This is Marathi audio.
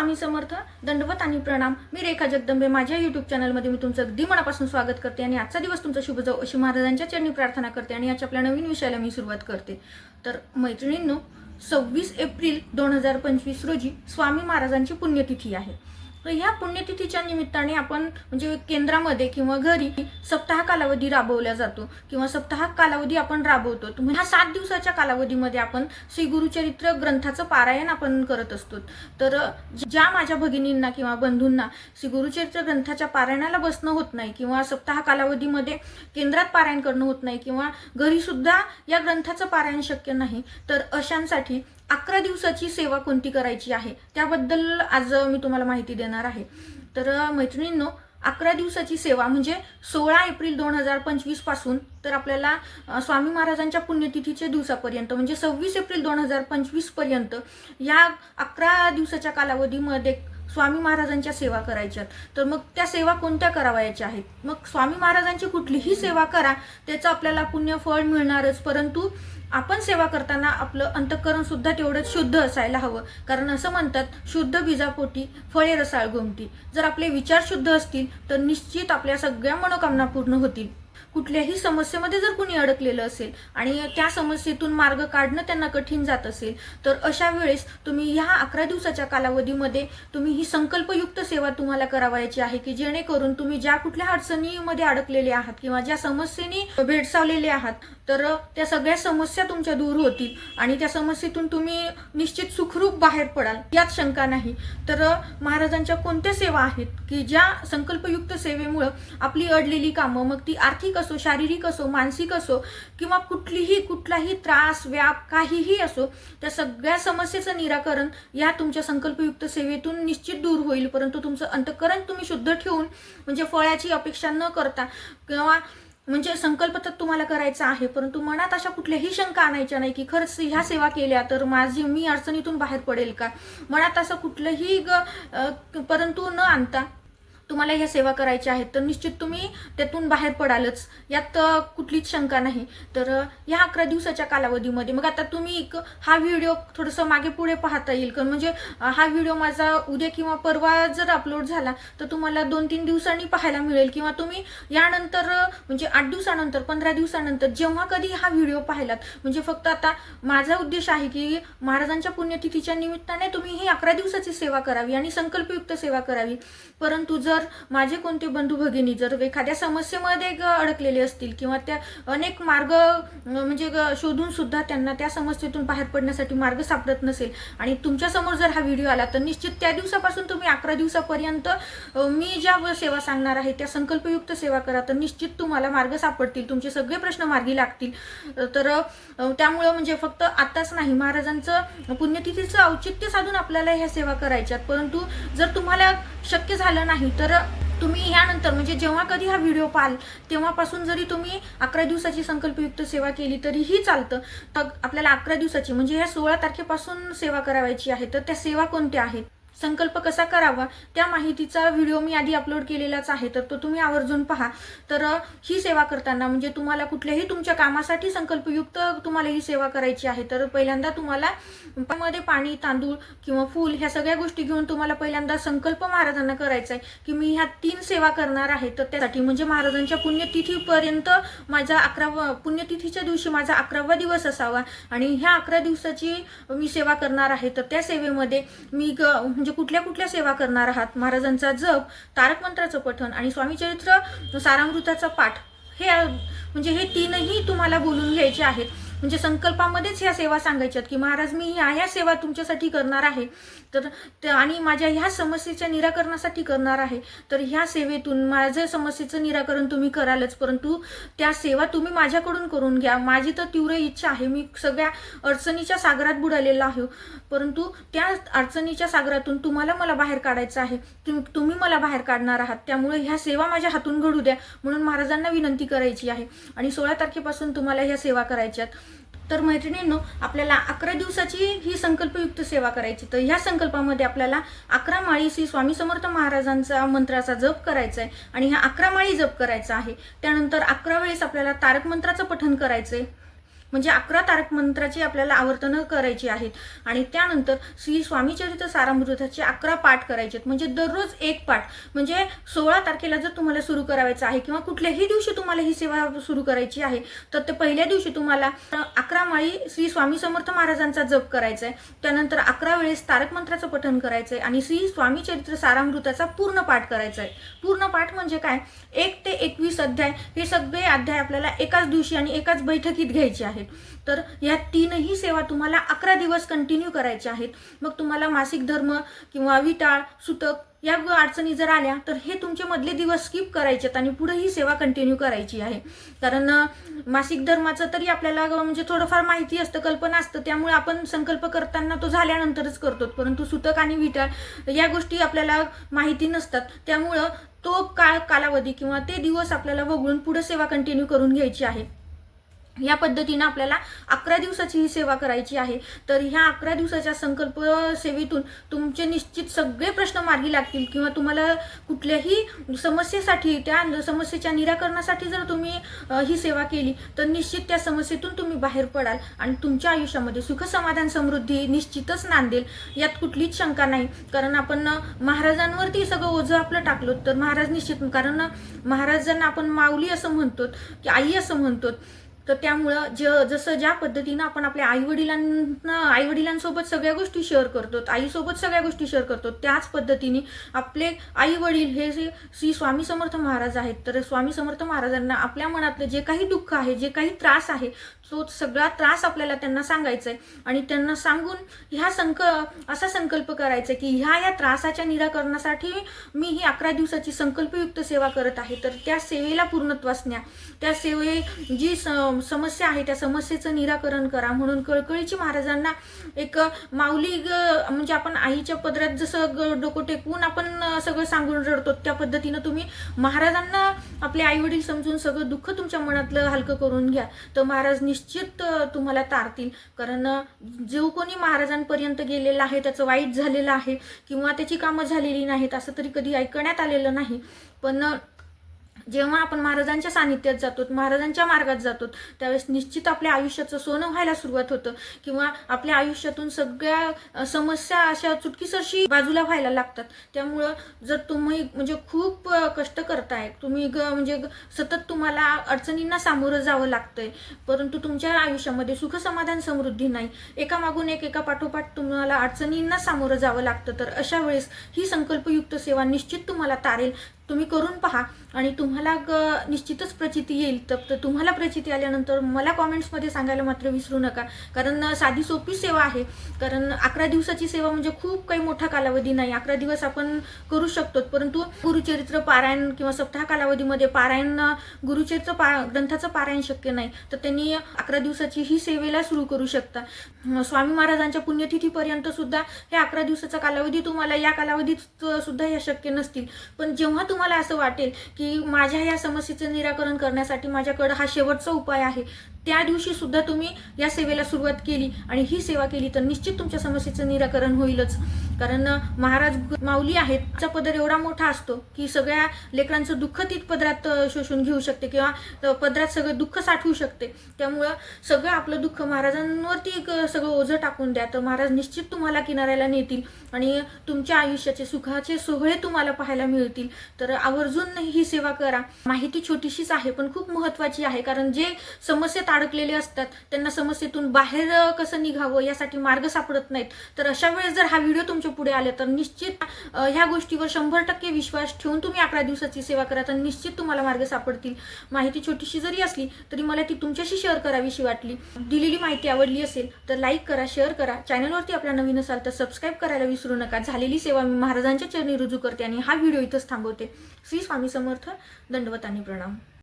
स्वामी समर्थ दंडवत आणि प्रणाम. मी रेखा जगदंबे माझ्या युट्यूब चॅनलमध्ये मी तुमचं अगदी मनापासून स्वागत करते आणि आजचा दिवस तुमचा शुभ जाऊ अशी महाराजांच्या चरणी प्रार्थना करते आणि याच्या आपल्या नवीन विषयाला मी सुरुवात करते. तर मैत्रिणींनो सव्वीस एप्रिल दोन हजार पंचवीस रोजी स्वामी महाराजांची पुण्यतिथी आहे. ह्या पुण्यतिथीच्या निमित्ताने आपण म्हणजे केंद्रामध्ये किंवा घरी सप्ताह कालावधी राबवला जातो किंवा सप्ताह कालावधी आपण राबवतो. म्हणजे ह्या सात दिवसाच्या कालावधीमध्ये आपण श्री गुरुचरित्र ग्रंथाचं पारायण आपण करत असतो. तर ज्या माझ्या भगिनींना किंवा बंधूंना श्री गुरुचरित्र ग्रंथाच्या पारायणाला बसणं होत नाही किंवा सप्ताह कालावधीमध्ये केंद्रात पारायण करणं होत नाही किंवा घरीसुद्धा या ग्रंथाचं पारायण शक्य नाही तर अशांसाठी अकरा दिवसाची सेवा कोणती करायची आहे? त्याबद्दल आज मी तुम्हाला माहिती देणार आहे. तर मैत्रिणींनो अकरा दिवसाची सेवा म्हणजे सोळा एप्रिल दोन हजार पंचवीसपासून तर आपल्याला स्वामी महाराजांच्या पुण्यतिथीच्या दिवसापर्यंत म्हणजे सव्वीस एप्रिल दोन हजार पंचवीसपर्यंत या अकरा दिवसाच्या कालावधीमध्ये स्वामी महाराजांच्या सेवा करायच्या. तर मग त्या सेवा कोणत्या करावायच्या आहेत? मग स्वामी महाराजांची कुठलीही सेवा करा त्याचं आपल्याला पुण्य फळ मिळणारच. परंतु आपण सेवा करताना आपलं अंतःकरण सुद्धा तेवढंच शुद्ध असायला हवं. कारण असं म्हणतात शुद्ध बीजापोटी फळे रसाळ घुमती जर आपले विचार शुद्ध असतील तर निश्चित आपल्या सगळ्या मनोकामना पूर्ण होतील. कुठल्याही समस्येमध्ये जर कुणी अडकलेलं असेल आणि त्या समस्येतून मार्ग काढणं त्यांना कठीण जात असेल तर अशा वेळेस तुम्ही ह्या अकरा दिवसाच्या कालावधीमध्ये तुम्ही ही संकल्पयुक्त सेवा तुम्हाला करावायची आहे की जेणेकरून तुम्ही ज्या कुठल्या अडचणीमध्ये अडकलेले आहात किंवा ज्या समस्येने भेडसावलेले आहात तर त्या सगळ्या समस्या तुमच्या दूर होतील आणि त्या समस्येतून तुम्ही निश्चित सुखरूप बाहेर पडाल यात शंका नाही. तर महाराजांच्या कोणत्या सेवा आहेत की ज्या संकल्पयुक्त सेवेमुळं आपली अडलेली कामं मग ती आर्थिक असो शारीरिक असो मानसिक असो किंवा कुठलीही कुठलाही त्रास व्याप काहीही असो त्या सगळ्या समस्येचं निराकरण या तुमच्या संकल्पयुक्त सेवेतून निश्चित दूर होईल. परंतु तुमचं अंतकरण तुम्ही शुद्ध ठेवून म्हणजे फळाची अपेक्षा न करता किंवा म्हणजे संकल्प तर तुम्हाला करायचा आहे परंतु मनात अशा कुठल्याही शंका आणायच्या नाही की खरंच ह्या सेवा केल्या तर माझी मी अडचणीतून बाहेर पडेल का? मनात असं कुठलंही ग परंतु न आणता तुम्हाला ह्या सेवा करायच्या आहेत तर निश्चित तुम्ही त्यातून बाहेर पडालच. यात कुठलीच शंका नाही. तर या ह्या अकरा दिवसाच्या कालावधीमध्ये मग आता तुम्ही एक हा व्हिडिओ थोडंसं मागे पुढे पाहता येईल कारण म्हणजे हा व्हिडिओ माझा उद्या किंवा परवा जर अपलोड झाला तर तुम्हाला दोन तीन दिवसांनी पाहायला मिळेल किंवा तुम्ही यानंतर म्हणजे आठ दिवसानंतर पंधरा दिवसानंतर जेव्हा कधी हा व्हिडिओ पाहिलात? म्हणजे फक्त आता माझा उद्देश आहे की महाराजांच्या पुण्यतिथीच्या निमित्ताने तुम्ही ही अकरा दिवसाची सेवा करावी आणि संकल्पयुक्त सेवा करावी. परंतु जर माझे कोणते बंधू भगिनी जर एखाद्या समस्येमध्ये अडकलेले असतील किंवा त्या अनेक मार्ग म्हणजे ग- शोधून सुद्धा त्यांना त्या समस्येतून बाहेर पडण्यासाठी मार्ग सापडत नसेल आणि तुमच्यासमोर जर हा व्हिडिओ आला तर निश्चित त्या दिवसापासून तुम्ही अकरा दिवसापर्यंत मी ज्या सेवा सांगणार आहे त्या संकल्पयुक्त सेवा करा तर निश्चित तुम्हाला मार्ग सापडतील तुमचे सगळे प्रश्न मार्गी लागतील. तर त्यामुळं म्हणजे फक्त आताच नाही महाराजांचं पुण्यतिथीचं औचित्य साधून आपल्याला ह्या सेवा करायच्यात. परंतु जर तुम्हाला शक्य झालं नाही तर तर तुम्ही ह्यानंतर म्हणजे जेव्हा कधी हा व्हिडिओ पाहाल तेव्हापासून जरी तुम्ही अकरा दिवसाची संकल्पयुक्त सेवा केली तरीही चालतं. तर आपल्याला अकरा दिवसाची म्हणजे ह्या सोळा तारखेपासून सेवा करावायची आहे तर त्या सेवा कोणत्या आहेत? संकल्प कसा करावा त्या माहितीचा व्हिडिओ मी आधी अपलोड केलेलाच आहे. तर तो तुम्ही आवर्जून पहा. तर ही सेवा करताना म्हणजे तुम्हाला कुठल्याही तुमच्या कामासाठी संकल्पयुक्त तुम्हाला ही सेवा करायची आहे. तर पहिल्यांदा तुम्हाला मध्ये पाणी तांदूळ किंवा फूल ह्या सगळ्या गोष्टी घेऊन तुम्हाला पहिल्यांदा संकल्प महाराजांना करायचा आहे की मी ह्या तीन सेवा करणार आहे. तर त्यासाठी म्हणजे महाराजांच्या पुण्यतिथीपर्यंत माझा अकरावा पुण्यतिथीच्या दिवशी माझा अकरावा दिवस असावा. आणि ह्या अकरा दिवसाची मी सेवा करणार आहे. तर त्या सेवेमध्ये मी ग- म्हणजे म्हणजे कुठल्या कुठल्या सेवा करणार आहात? महाराजांचा जप तारक मंत्राचं पठण आणि स्वामीचरित्र सारामृताचा पाठ. हे म्हणजे हे तीनही तुम्हाला बोलून घ्यायचे आहेत. म्हणजे संकल्पामध्येच ह्या सेवा सांगायच्यात की महाराज मी ह्या ह्या सेवा तुमच्यासाठी करणार आहे. तर त्या- आणि माझ्या ह्या समस्येच्या निराकरणासाठी करणार आहे. तर ह्या सेवेतून माझ्या समस्येचं निराकरण तुम्ही करालच परंतु त्या सेवा तुम्ही माझ्याकडून करून घ्या. माझी तर तीव्र इच्छा आहे. मी सगळ्या अडचणीच्या सागरात बुडालेला आहे. परंतु त्या अडचणीच्या सागरातून तुम्हाला मला बाहेर काढायचं आहे. तुम- तुम्ही मला बाहेर काढणार आहात. त्यामुळे ह्या सेवा माझ्या हातून घडू द्या म्हणून महाराजांना विनंती करायची आहे. आणि सोळा तारखेपासून तुम्हाला ह्या सेवा करायच्या आहेत तर मैत्रिणींनो आपल्याला अकरा दिवसाची ही संकल्पयुक्त सेवा करायची. तर ह्या संकल्पामध्ये आपल्याला अकरा माळी श्री स्वामी समर्थ महाराजांचा मंत्राचा जप करायचा आहे आणि ह्या अकरा माळी जप करायचा आहे. त्यानंतर अकरा वेळेस आपल्याला तारक मंत्राचं पठण आहे म्हणजे अकरा तारक मंत्राची आपल्याला आवर्तनं करायची आहेत. आणि त्यानंतर श्री स्वामी चरित्र सारामृताचे अकरा पाठ करायचे आहेत. म्हणजे दररोज एक पाठ. म्हणजे सोळा तारखेला जर तुम्हाला सुरू करायचं आहे किंवा कुठल्याही दिवशी तुम्हाला ही सेवा सुरू करायची आहे तर ते पहिल्या दिवशी तुम्हाला अकरा माळी श्री स्वामी समर्थ महाराजांचा जप करायचा आहे. त्यानंतर अकरा वेळेस तारक मंत्राचं पठण करायचं आहे. आणि श्री स्वामी चरित्र सारामृताचा पूर्ण पाठ करायचा आहे. पूर्ण पाठ म्हणजे काय? एक ते एकवीस अध्याय. हे सगळे अध्याय आपल्याला एकाच दिवशी आणि एकाच बैठकीत घ्यायचे आहे आहेत तर या तीनही सेवा तुम्हाला अकरा दिवस कंटिन्यू करायच्या आहेत. मग तुम्हाला मासिक धर्म किंवा विटाळ सुतक या अडचणी जर आल्या तर हे तुमचे मधले दिवस स्किप करायचे आहेत आणि पुढे ही सेवा कंटिन्यू करायची आहे. कारण मासिक धर्माचं तरी आपल्याला म्हणजे थोडंफार माहिती असतं कल्पना असतं. त्यामुळे आपण संकल्प करताना तो झाल्यानंतरच करतो. परंतु सुतक आणि विटाळ या गोष्टी आपल्याला माहिती नसतात. त्यामुळं तो काळ कालावधी किंवा ते दिवस आपल्याला वगळून पुढे सेवा कंटिन्यू करून घ्यायची आहे. या पद्धतीनं आपल्याला अकरा दिवसाची ही सेवा करायची आहे. तर ह्या अकरा दिवसाच्या संकल्प सेवेतून तुमचे निश्चित सगळे प्रश्न मार्गी लागतील किंवा तुम्हाला कुठल्याही समस्येसाठी त्या समस्येच्या निराकरणासाठी जर तुम्ही ही सेवा केली तर निश्चित त्या समस्येतून तुम्ही बाहेर पडाल आणि तुमच्या आयुष्यामध्ये सुख समाधान समृद्धी निश्चितच नांदेल. यात कुठलीच शंका नाही. कारण आपण महाराजांवरती सगळं ओझं आपलं टाकलो तर महाराज निश्चित कारण महाराजांना आपण माऊली असं म्हणतो की आई असं म्हणतो तर त्यामुळं ज जसं ज्या पद्धतीनं आपण आपल्या आईवडिलांना आईवडिलांसोबत सगळ्या गोष्टी शेअर करतो आईसोबत सगळ्या गोष्टी शेअर करतो त्याच पद्धतीने आपले आई वडील हे श्री स्वामी समर्थ महाराज आहेत तर स्वामी समर्थ महाराजांना आपल्या मनातलं जे काही दुःख आहे जे काही त्रास आहे तो सगळा त्रास आपल्याला त्यांना सांगायचा आहे आणि त्यांना सांगून ह्या संक असा संकल्प करायचा आहे की ह्या या त्रासाच्या निराकरणासाठी मी ही अकरा दिवसाची संकल्पयुक्त सेवा करत आहे. तर त्या सेवेला पूर्णत्वास न्या. त्या सेवे जी स समस्या आहे त्या समस्येचं निराकरण करा. म्हणून कळकळीची महाराजांना एक माऊली ग- म्हणजे आपण आईच्या पदरात जसं डोकं टेकवून आपण सगळं सांगून रडतो त्या पद्धतीनं तुम्ही महाराजांना आपले आईवडील समजून सगळं दुःख तुमच्या मनातलं हलकं करून घ्या. तर महाराज निश्चित तुम्हाला तारतील. कारण जो कोणी महाराजांपर्यंत गेलेला आहे त्याचं वाईट झालेलं आहे किंवा त्याची कामं झालेली नाहीत असं तरी कधी ऐकण्यात आलेलं नाही. पण जेव्हा आपण महाराजांच्या सानिध्यात जातो महाराजांच्या मार्गात जातो त्यावेळेस निश्चित आपल्या आयुष्याचं सोनं व्हायला सुरुवात होतं. किंवा आपल्या आयुष्यातून सगळ्या समस्या अशा चुटकीसरशी बाजूला व्हायला लागतात. त्यामुळं जर तुम्ही म्हणजे खूप कष्ट करताय तुम्ही ग म्हणजे सतत तुम्हाला अडचणींना सामोरं जावं लागतंय परंतु तुमच्या आयुष्यामध्ये सुख समाधान समृद्धी नाही एका मागून एक एका पाठोपाठ तुम्हाला अडचणींना सामोरं जावं लागतं तर अशा वेळेस ही संकल्पयुक्त सेवा निश्चित तुम्हाला तारेल. तुम्ही करून पहा आणि तुम्हाला ग- निश्चितच प्रचिती येईल. तर तुम्हाला प्रचिती आल्यानंतर मला कॉमेंट्समध्ये सांगायला मात्र विसरू नका. कारण साधी सोपी सेवा आहे. कारण अकरा दिवसाची सेवा म्हणजे खूप काही मोठा कालावधी नाही. अकरा दिवस आपण करू शकतो. परंतु गुरुचरित्र पारायण किंवा सप्ताह कालावधीमध्ये पारायण गुरुचरित्र पा ग्रंथाचं पारायण शक्य नाही. तर त्यांनी अकरा दिवसाची ही सेवेला सुरू करू शकता. स्वामी महाराजांच्या पुण्यतिथीपर्यंत सुद्धा हे अकरा दिवसाचा कालावधी तुम्हाला या कालावधीत सुद्धा या शक्य नसतील. पण जेव्हा तुम्हाला असं वाटेल की माझ्या या समस्येचं निराकरण करण्यासाठी माझ्याकडं हा शेवटचा उपाय आहे. त्या दिवशी सुद्धा तुम्ही या सेवेला सुरुवात केली आणि ही सेवा केली तर निश्चित तुमच्या समस्येचं निराकरण होईलच. कारण महाराज माऊली आहेत. चा पदर एवढा मोठा असतो की सगळ्या लेकरांचं दुःख तीत पदरात शोषून घेऊ शकते किंवा पदरात सगळं दुःख साठवू शकते. त्यामुळं सगळं आपलं दुःख महाराजांवरती एक, सगळं ओझं टाकून द्या. तर महाराज निश्चित तुम्हाला किनाऱ्याला नेतील आणि तुमच्या आयुष्याचे सुखाचे सोहळे तुम्हाला पाहायला मिळतील. तर आवर्जून ही सेवा करा. माहिती छोटीशीच आहे पण खूप महत्वाची आहे. कारण जे समस्येत अडकलेले असतात त्यांना समस्येतून बाहेर कसं निघावं यासाठी मार्ग सापडत नाहीत. तर अशा वेळेस जर हा व्हिडिओ तुमच्या पुढे आले तर निश्चित ह्या गोष्टीवर शंभर टक्के विश्वास ठेवून तुम्ही अकरा दिवसाची सेवा करा तर निश्चित तुम्हाला मार्ग सापडतील. माहिती छोटीशी जरी असली तरी मला ती तुमच्याशी शेअर करावीशी वाटली. दिलेली माहिती आवडली असेल तर लाईक करा शेअर करा. चॅनलवरती आपल्या नवीन असाल तर सबस्क्राईब करायला विसरू नका. झालेली सेवा मी महाराजांच्या चरणी रुजू करते आणि हा व्हिडिओ इथंच थांबवते. श्री स्वामी समर्थ दंडवत प्रणाम.